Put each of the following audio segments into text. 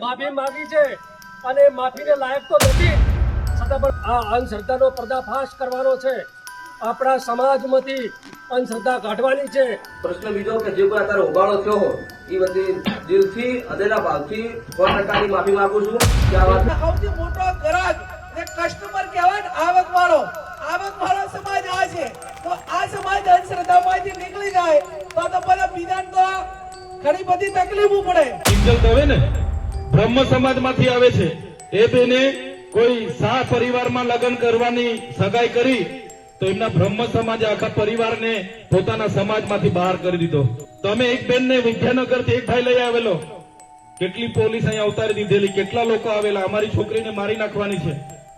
માફી માંગી છે અને માફીને લાયક તો નથી. છતાં પણ આ અંધશ્રદ્ધાનો પર્દાફાશ કરવાનો છે. આપણા સમાજમાંથી અંધશ્રદ્ધા કાઢવાની છે. પ્રશ્ન બીજો કે જે કોઈ અત્યારે ઉબાળો થયો હો એ બધી દિલથી હૃદયના ભાવથી સો ટકાની માફી માંગુ છું? કે આ વાત સૌથી મોટો ગ્રાહક એ કસ્ટમર કહેવાય ને આવક વાળો આવક વાળો સમાજ આ છે. તો આ સમાજ અંધશ્રદ્ધામાંથી નીકળી જાય તો તો બધા બીજાને તો ઘણી બધી તકલીફો પડે. ઇન્જલ દવે ને? બ્રહ્મ સમાજમાંથી આવે છે. એ બેને કોઈ સા પરિવારમાં લગ્ન કરવાની સગાઈ કરી, તો એમના બ્રહ્મ સમાજ આખા પરિવારને પોતાના સમાજમાંથી બહાર કરી દીધો. તમે એક બેનને વિદ્યાનગરથી એક ભાઈ લઈ આવેલો. કેટલી પોલીસ અહીંયા ઉતારી દીધેલી, કેટલા લોકો આવેલા. અમારી છોકરીને મારી નાખવાની છે.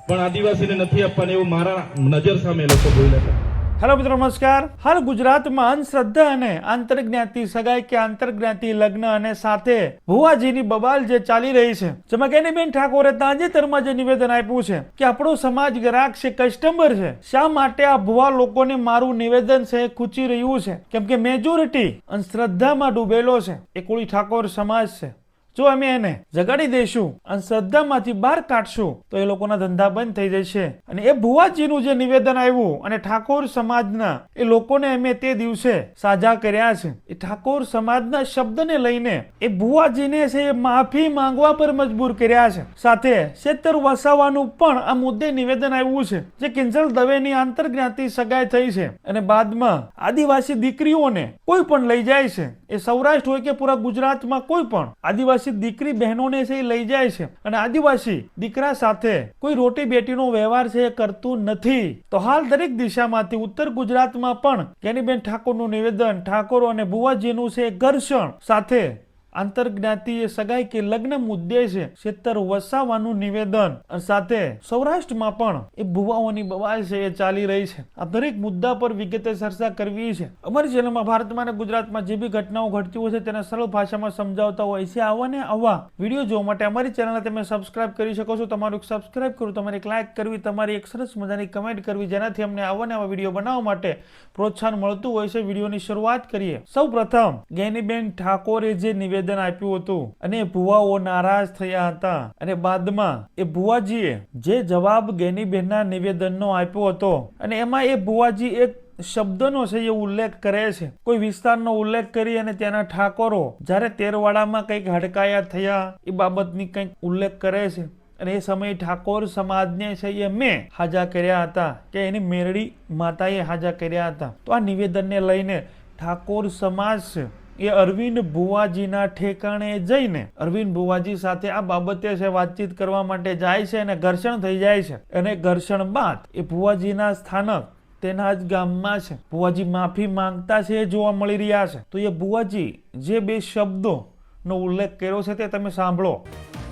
પણ આદિવાસીને નથી આપવાની એવું મારા નજર સામે લોકો બોલ્યા હેલો મિત્રો, નમસ્કાર. હાલ ગુજરાતમાં અંધશ્રદ્ધા અને આંતરજ્ઞાતિ સગાઈ કે આંતરજ્ઞાતિ લગ્ન અને સાથે ભુવાજીની બબાલ જે ચાલી રહી છે, જેમાં કેનીબેન ઠાકોરે તાજેતરમાં જે નિવેદન આપ્યું છે કે આપણો સમાજ ગ્રાહક છે, કસ્ટમર છે, શા માટે આ ભુવા લોકોને મારું નિવેદન છે ખૂચી રહ્યું છે? કેમ કે મેજોરિટી અંધશ્રદ્ધામાં ડૂબેલો છે. એ કોળી ઠાકોર સમાજ છે. જો અમે એને જગાડી દઈશું અને શ્રદ્ધામાંથી બહાર કાઢશું, તો એ લોકોના ધંધા બંધ થઈ જશે. અને એ ભુવાજીનું જે નિવેદન આવ્યું અને ઠાકોર સમાજના, એ લોકોને અમે તે દિવસે સાજા કર્યા છે. એ ઠાકોર સમાજના શબ્દને લઈને એ ભુવાજીને છે માફી માંગવા પર મજબૂર કર્યા છે. સાથે શેતર વસાવાનું પણ આ મુદ્દે નિવેદન આવ્યું છે, જે કિંજલ દવેની આંતરજ્ઞાતિ સગાઈ થઈ છે અને બાદમાં આદિવાસી દીકરીઓને કોઈ પણ લઈ જાય છે. એ સૌરાષ્ટ્ર હોય કે પૂરા ગુજરાતમાં કોઈ પણ આદિવાસી દીકરી બહેનોને છે એ લઈ જાય છે. અને આદિવાસી દીકરા સાથે કોઈ રોટી બેટીનો વ્યવહાર છે એ કરતું નથી. તો હાલ દરેક દિશામાંથી ઉત્તર ગુજરાતમાં પણ કેનીબેન ઠાકોરનું નિવેદન, ઠાકોરો અને ભુવાજીનું છે ઘર્ષણ સાથે આંતરજ્ઞાતીય સગાઈ કે લગ્ન મુદ્દે છે ક્ષેત્ર વસાવાનું નિવેદન. સાથે સૌરાષ્ટ્રમાં પણ એ ભુવાઓની બવાલ છે, એ ચાલી રહી છે. આ દરેક મુદ્દા પર વિગતે ચર્ચા કરવી છે. અમારી ચેનલમાં ભારતમાં અને ગુજરાતમાં જે બી ઘટનાઓ ઘટતી હોય છે, તેને સરળ ભાષામાં સમજાવતા હોય છે. આવા ને આવા વીડિયો જોવા માટે અમારી ચેનલને તમે સબસ્ક્રાઇબ કરી શકો છો. તમારું સબસ્ક્રાઇબ કરવું, તમારી એક લાઇક કરવી, તમારી એક સરસ મજાની કમેન્ટ કરવી, જેનાથી અમને આવા ને આવા વીડિયો બનાવવા માટે પ્રોત્સાહન મળતું હોય છે. વિડીયોની શરૂઆત કરીએ. સૌ પ્રથમ ગેનીબેન ઠાકોરે જે નિવેદન આપ્યું હતું અને ભુવાઓ નારાજ થયા હતા. અને બાદમાં એ ભુવાજીએ જે જવાબ ગેનીબેનના નિવેદનનો આપ્યો હતો અને એમાં એ ભુવાજી એક શબ્દનો છે એ ઉલ્લેખ કરે છે. કોઈ વિસ્તારનો ઉલ્લેખ કરી અને ત્યાંના ઠાકોરો જ્યારે તેરવાડામાં કંઈક હડકાયા થયા એ બાબતની કંઈક ઉલ્લેખ કરે છે. અને એ સમયે ઠાકોર સમાજને છે એ મેં હાજા કર્યા હતા કે એની મેરડી માતાએ હાજા કર્યા હતા. તો આ નિવેદનને લઈને ઠાકોર સમાજ છે એ અરવિંદ ભુવાજીના ઠેકાણે જઈને અરવિંદ ભુવાજી સાથે આ બાબતે છે વાતચીત કરવા માટે જાય છે અને ઘર્ષણ થઈ જાય છે. અને ઘર્ષણ બાદ એ ભુવાજીના સ્થાનક તેના જ ગામમાં છે. ભુવાજી માફી માંગતા છે એ જોવા મળી રહ્યા છે. તો એ ભુવાજી જે બે શબ્દો નો ઉલ્લેખ કર્યો છે તે તમે સાંભળો.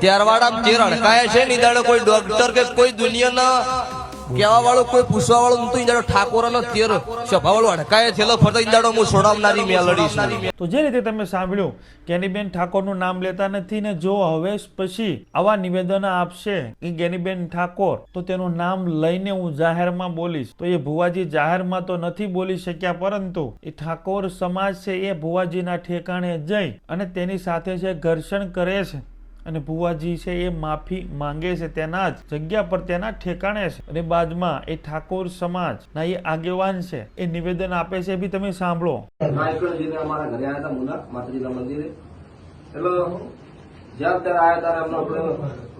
ત્યારવાડા જે અડકાયા છે ની કોઈ ડોક્ટર કે કોઈ દુનિયાના કેવા વાળો કોઈ પૂછવા વાળો નતું ઈ ઠાકોર નો તેર સભા વાળો અડકાય થયેલો ફરતો, ઈ હું સોડાવનારી મેલડી તો જે રીતે તમે સાંભળ્યું ગેનીબેન ઠાકોરનું નામ લેતા નથી ને જો હવે પછી આવા નિવેદન આપશે કે ગેનીબેન ઠાકોર, તો તેનું નામ લઈને હું જાહેરમાં બોલીશ. તો એ ભુવાજી જાહેરમાં તો નથી બોલી શક્યા, પરંતુ એ ઠાકોર સમાજ છે, એ ભુવાજીના ઠેકાણે જઈ અને તેની સાથે છે, ઘર્ષણ કરે છે. અને ભુવાજી છે એ માફી માંગે છે તેના જ જગ્યા પર તેના ઠેકાણે છે. અને બાદમાં એ ઠાકોર સમાજ, ના, એ આગેવાન છે. એ નિવેદન આપે છે બી તમે સાંભળો. જ્યાં ત્યારે આવ્યા ત્યારે એમને આપણે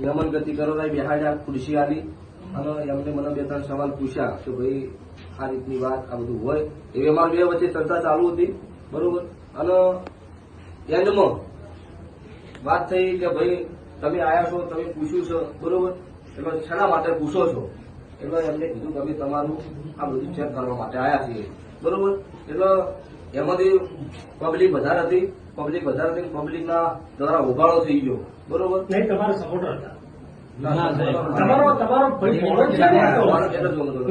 નમન ગતિ કરો બેહાડ્યા ખુરશી આવી અને એમને મને બે ત્રણ સવાલ પૂછ્યા કે ભાઈ, આ રીતની વાત, આ બધું હોય. એવી અમારી બે વચ્ચે ચર્ચા ચાલુ હતી. બરોબર? અને એન્ડમાં વાત થઈ કે ભાઈ, તમે આયા છો, તમે પૂછ્યું છો, બરોબર? એટલે શેના માટે પૂછો છો? એટલે એમને કીધું કે અમે તમારું આ બધું ચેક કરવા માટે આયા છીએ. બરોબર? એટલે એમાંથી પબ્લિક વધારે હતી પબ્લિક વધારે હતી પબ્લિકના દ્વારા ઉભાળો થઈ ગયો. બરોબર? નહીં, તમારા સપોર્ટર હતા. તમારો તમારો ભાઈ છે ને.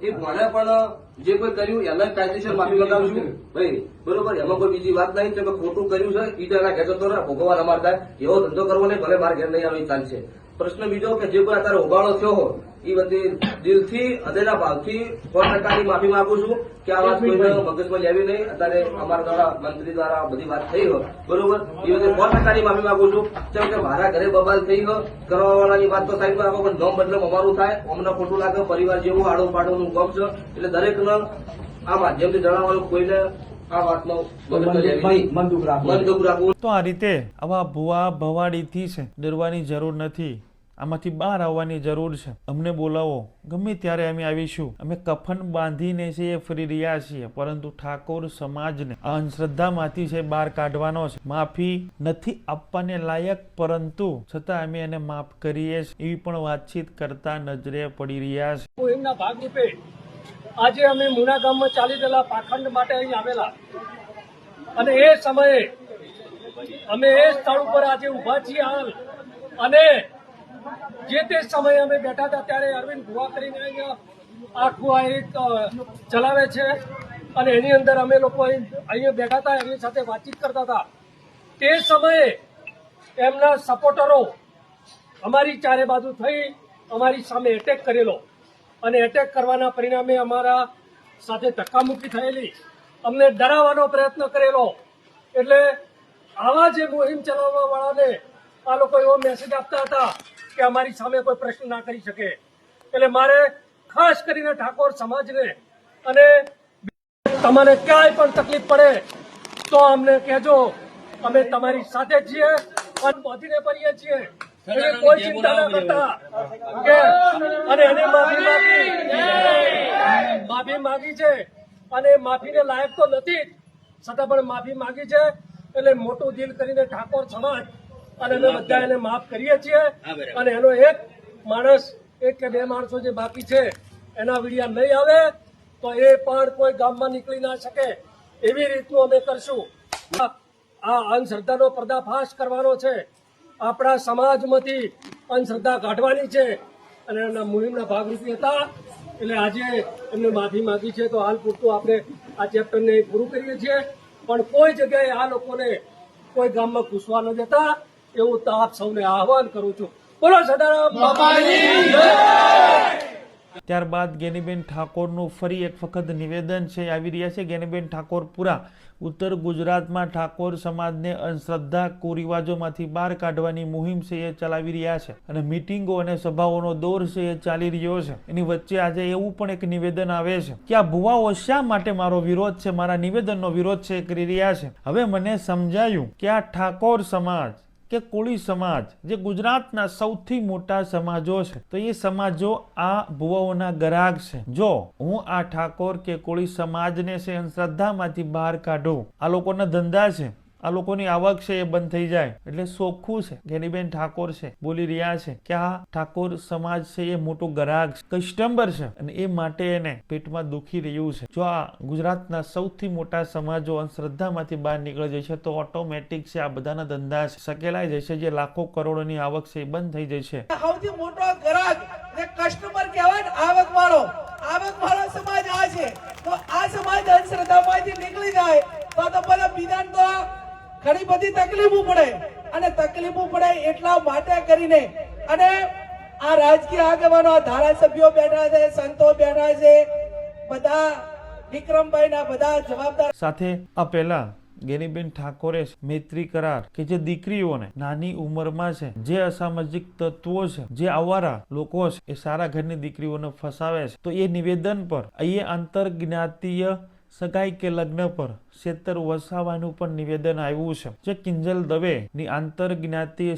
એ ભણે પણ જે કોઈ કર્યું એને કાયદેસર માફી મંગાવું છું. ભાઈ, બરોબર? એમાં કોઈ બીજી વાત નહીં કે ખોટું કર્યું છે, ઈ તો એના ઘેર જતો રહે ભગવાન અમાર થાય એવો ધંધો કરવો નહીં, ભલે મારા ઘેર નહીં આવી ચાલશે પ્રશ્ન બીજો કે જે કોઈ અત્યારે ઉબાળો થયો હો એ બધી દિલથી હૃદયના ભાવથી સો ટકાની માફી માંગુ છું કે આ વાત કોઈને મગજમાં લેવી નહીં. અત્યારે અમારા દ્વારા મંત્રી દ્વારા બધી વાત થઈ હોય. બરોબર? એ બધી સો ટકાની માફી માંગુ છું. કેમ કે મારા ઘરે બબાલ થઈ હોય કરવાવાળાની વાત તો સાહેબ રાખો પણ ગમ બદલે અમારું થાય. અમને ખોટું લાગે પરિવાર જેવું આડો પાડોનું ગમ છે. એટલે દરેકને આ માધ્યમથી જણાવવાનું કોઈને આ વાતનો મગજમાં લેવી નહીં. મન તો આ રીતે આવા ભુવા ભવાડીથી છે ડરવાની જરૂર નથી. આમાંથી બહાર આવવાની જરૂર છે. અમને બોલાવો. ગમે ત્યારે અમે આવીશું. અમે કફન બાંધીને છે ફરી રહ્યા છીએ. પરંતુ ઠાકોર સમાજને આ અંધશ્રદ્ધામાંથી છે બહાર કાઢવાનો છે. માફી નથી આપવાને લાયક, પરંતુ છતાં અમે એને માફ કરીએ એવી પણ વાતચીત કરતા નજરે પડી રહ્યા છે. એમના ભાગરૂપે આજે અમે મુના ગામમાં ચાલી રહેલા પાખંડ માટે અહીં આવેલા. અને એ સમયે અમે એ સ્થળ ઉપર આજે ઊભા છીએ અને જે તે સમયે અમે બેઠા હતા ત્યારે અરવિંદ ભુવા કરીને અહીંયા આખું આ ચલાવે છે. અને એની અંદર અમે લોકો અહીં, અહીંયા બેઠા હતા એની સાથે વાતચીત કરતા હતા. તે સમયે એમના સપોર્ટરો અમારી ચારે બાજુ થઈ અમારી સામે એટેક કરેલો. અને એટેક કરવાના પરિણામે અમારા સાથે ધક્કામુક્કી થયેલી. અમને ડરાવવાનો પ્રયત્ન કરેલો. એટલે આવા જે મુહિમ ચલાવવા વાળાને આ લોકો એવો મેસેજ આપતા હતા કે અમારી સામે કોઈ પ્રશ્ન ના કરી શકે. એટલે મારે ખાસ કરીને ઠાકોર સમાજને અને તમારે ક્યાંય પણ તકલીફ પડે તો અમને કહેજો. અમે તમારી સાથે છીએ અને વધીને પડીએ છીએ. કોઈ ચિંતા ના કરતા. કે અને એને માફી માગી. માફી માગી છે અને માફીને લાયક તો નથી છતાં પણ માફી માગી છે. એટલે મોટું દિલ કરીને ઠાકોર સમાજ અને અમે બધા એને માફ કરીએ છીએ. અને એનો એક માણસ એક કે બે માણસો જે બાકી છે એના વિડિયા નહીં આવે તો એ પણ કોઈ ગામમાં નીકળી ના શકે. એવી રીતનું અમે કરશું. આ અંધશ્રદ્ધાનો પર્દાફાશ કરવાનો છે. આપણા સમાજમાંથી અંધશ્રદ્ધા કાઢવાની છે. અને એના મુહિમના ભાગરૂપી હતા. એટલે આજે એમને માફી માગી છે તો હાલ પૂરતું આપણે આ ચેપ્ટરને પૂરું કરીએ છીએ. પણ કોઈ જગ્યાએ આ લોકોને કોઈ ગામમાં ઘૂસવા ન દેતા. એવું તો આપ સૌને આહવાન કરું છું. બોલો. ત્યારબાદ ગેનીબેન ઠાકોરનું ફરી એક વખત નિવેદન છે, આવી રહ્યા છે. ગેનીબેન ઠાકોર પૂરા. ઉત્તર ગુજરાતમાં ઠાકોર સમાજને અંધશ્રદ્ધા કુરિવાજોમાંથી બહાર કાઢવાની મુહિમ છે, એ ચલાવી રહ્યા છે. અને મિટિંગો અને સભાઓનો દોર છે, એ ચાલી રહ્યો છે. એની વચ્ચે આજે એવું પણ એક નિવેદન આવે છે. કે આ ભુવાઓ શા માટે મારો વિરોધ છે, મારા નિવેદનનો વિરોધ છે કરી રહ્યા છે. હવે મને સમજાયું કે આ ઠાકોર સમાજ કે કોળી સમાજ, જે ગુજરાતના સૌથી મોટા સમાજો છે, તો એ સમાજો આ ભુવાઓના ગરાગ છે. જો હું આ ઠાકોર કે કોળી સમાજને છે અંધશ્રદ્ધામાંથી બહાર કાઢું, આ લોકોના ધંધા છે આ લોકોની આવક છે એ બંધ થઈ જાય. એટલે સોખું છે. ગેનીબેન ઠાકોર છે. બોલી રહ્યા છે કે આ ઠાકોર સમાજ છે એ મોટું ગ્રાહક છે, કસ્ટમર છે અને એ માટે એને પેટમાં દુખી રહ્યું છે. જો આ ગુજરાતના સૌથી મોટા સમાજો અંધશ્રદ્ધામાંથી બહાર નીકળી જશે તો ઓટોમેટિક છે આ બધાના ધંધા સકેલાઈ જશે જે લાખો કરોડોની આવક છે એ બંધ થઈ જશે સૌથી મોટો ગ્રાહક ને કસ્ટમર કહેવાય આવક વાળો આવક વાળો સમાજ આ છે. તો આ સમાજ અંધશ્રદ્ધામાંથી નીકળી જાય. તો તો બધા બીજાને તો ઘણી બધી તકલીફો પડે. અને તકલીફો પડે એટલા માટે કરીને અને આ રાજકીય આગેવાનો ધારાસભ્યો બેઠા છે, સંતો બેઠા છે, બધા વિક્રમભાઈના બધા જવાબદાર સાથે આ પહેલા ગેનીબેન ઠાકોરે મૈત્રી કરાર કે જે દીકરીઓને નાની ઉંમરમાં છે, જે અસામાજિક તત્વો છે, જે આવારા લોકો છે, એ સારા ઘરની દીકરીઓને ફસાવે છે. તો એ નિવેદન પર અહીંયા આંતર જ્ઞાતીય સગાઈ કે લગ્ન પર શેતર વસાવાનું પણ નિવેદન આવ્યું છે. જે કિંજલ દવે ની આંતર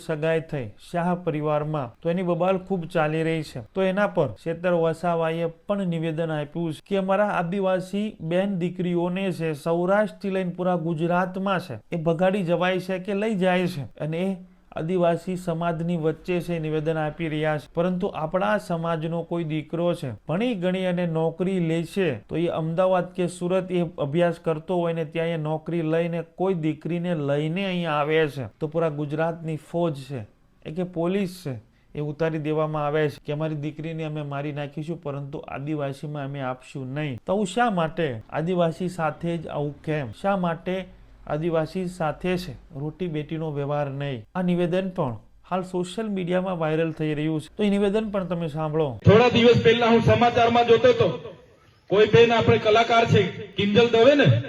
સગાઈ થઈ શાહ પરિવારમાં તો એની બબાલ ખૂબ ચાલી રહી છે. તો એના પર શેતર વસાવાએ પણ નિવેદન આપ્યું છે કે અમારા આદિવાસી બેન દીકરીઓને છે સૌરાષ્ટ્રથી લઈને પૂરા ગુજરાતમાં છે, એ ભગાડી જવાય છે કે લઈ જાય છે? અને એ આદિવાસી સમાજની વચ્ચે છે, નિવેદન આપી રહ્યા છે. પરંતુ આપણા સમાજનો કોઈ દીકરો છે, ભણી ગણી અને નોકરી લે છે, તો એ અમદાવાદ કે સુરત એ અભ્યાસ કરતો હોય ને ત્યાં એ નોકરી લઈને કોઈ દીકરીને લઈને અહીંયા આવે છે. તો પૂરા ગુજરાતની ફોજ છે, એ કે પોલીસ છે, એ ઉતારી દેવામાં આવે છે કે અમારી દીકરીને અમે મારી નાખીશું, પરંતુ આદિવાસીમાં અમે આપશું નહીં. તો શા માટે? આદિવાસી સાથે જ આવું કેમ? શા માટે આદિવાસી સાથે છે. રોટી બેટીનો વ્યવહાર નહીં. આ નિવેદન પણ હાલ સોશિયલ મીડિયામાં વાયરલ થઈ રહ્યું છે. તો એ નિવેદન પણ તમે સાંભળો. થોડા દિવસ પહેલા હું સમાચારમાં જોતો હતો. કોઈ બેન આપણે કલાકાર છે, કિંજલ દવે ને?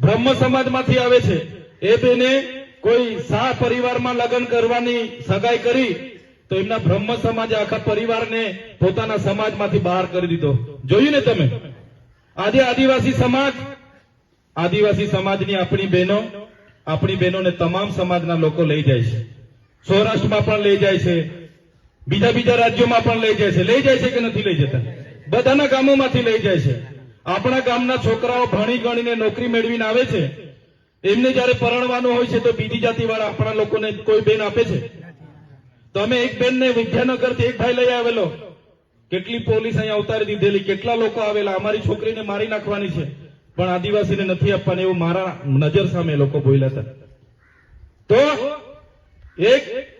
બ્રહ્મ સમાજમાંથી આવે છે. એ બેને કોઈ શાહ પરિવારમાં લગ્ન કરવાની સગાઈ કરી, તો એમના બ્રહ્મ સમાજે આખા પરિવારને પોતાના સમાજમાંથી બહાર કરી દીધો. જોયું ને તમે? આજે આદિવાસી સમાજ આદિવાસી સમાજની આપણી બહેનો, આપણી બહેનોને તમામ સમાજના લોકો લઈ જાય છે. સૌરાષ્ટ્રમાં પણ લઈ જાય છે. બીજા બીજા રાજ્યોમાં પણ લઈ જાય છે. લઈ જાય છે કે નથી લઈ જતા? બધાના ગામોમાંથી લઈ જાય છે. આપણા ગામના છોકરાઓ ભણી ગણીને નોકરી મેળવીને આવે છે. એમને જયારે પરણવાનું હોય છે તો બીજી જાતિવાળા આપણા લોકોને કોઈ બેન આપે છે? તમે એક બેનને વિદ્યાનગરથી એક ભાઈ લઈ આવેલો. કેટલી પોલીસ અહીંયા ઉતારી દીધેલી, કેટલા લોકો આવેલા? અમારી છોકરીને મારી નાખવાની છે. પણ આદિવાસીને નથી આપવાની એવું મારા નજર સામે લોકો બોલ્યા હતા. તો એક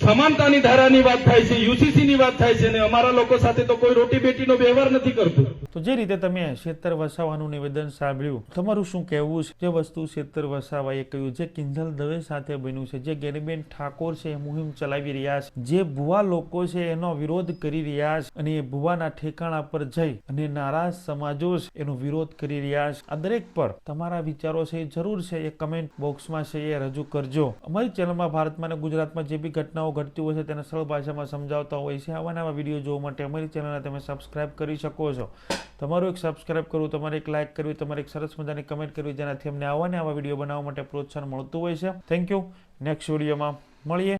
સમાનતાની ધારાની વાત થાય છે યુસીસી ની વાત થાય છે અને અમારા લોકો સાથે તો કોઈ રોટી બેટીનો વ્યવહાર નથી કરતું. તો જે રીતે તમે શેતર વસાવાનું નિવેદન સાંભળ્યું, તમારું શું કહેવું છે? જે વસ્તુ શેતર વસાવાએ કહ્યું, જે કિંજલ દવે સાથે બન્યું છે, જે ગેરીબેન ઠાકોર છે એ મુહિમ ચલાવી રહ્યા છે, જે ભુવા લોકો છે એનો વિરોધ કરી રહ્યા છે અને એ ભુવાના ઠેકાણા પર જઈ અને નારાજ સમાજો છે એનો વિરોધ કરી રહ્યા છે. આ દરેક પર તમારા વિચારો છે એ જરૂર છે, એ કમેન્ટ બોક્સમાં છે એ રજૂ કરજો. અમારી ચેનલમાં ભારતમાં અને ગુજરાતમાં જે બી ઘટનાઓ ઘટતી હોય છે તેને સરળ ભાષામાં સમજાવતા હોય છે. આવા નવા વીડિયો જોવા માટે અમારી ચેનલને તમે સબસ્ક્રાઇબ કરી શકો છો. તમારું એક સબસ્ક્રાઇબ કરવું, તમારે એક લાઇક કરવી, તમારે એક સરસ મજાની કમેન્ટ કરવી જેનાથી અમને આવા ને આવા વીડિયો બનાવવા માટે પ્રોત્સાહન મળતું હોય છે. થેન્ક યુ નેક્સ્ટ વિડીયોમાં મળીએ.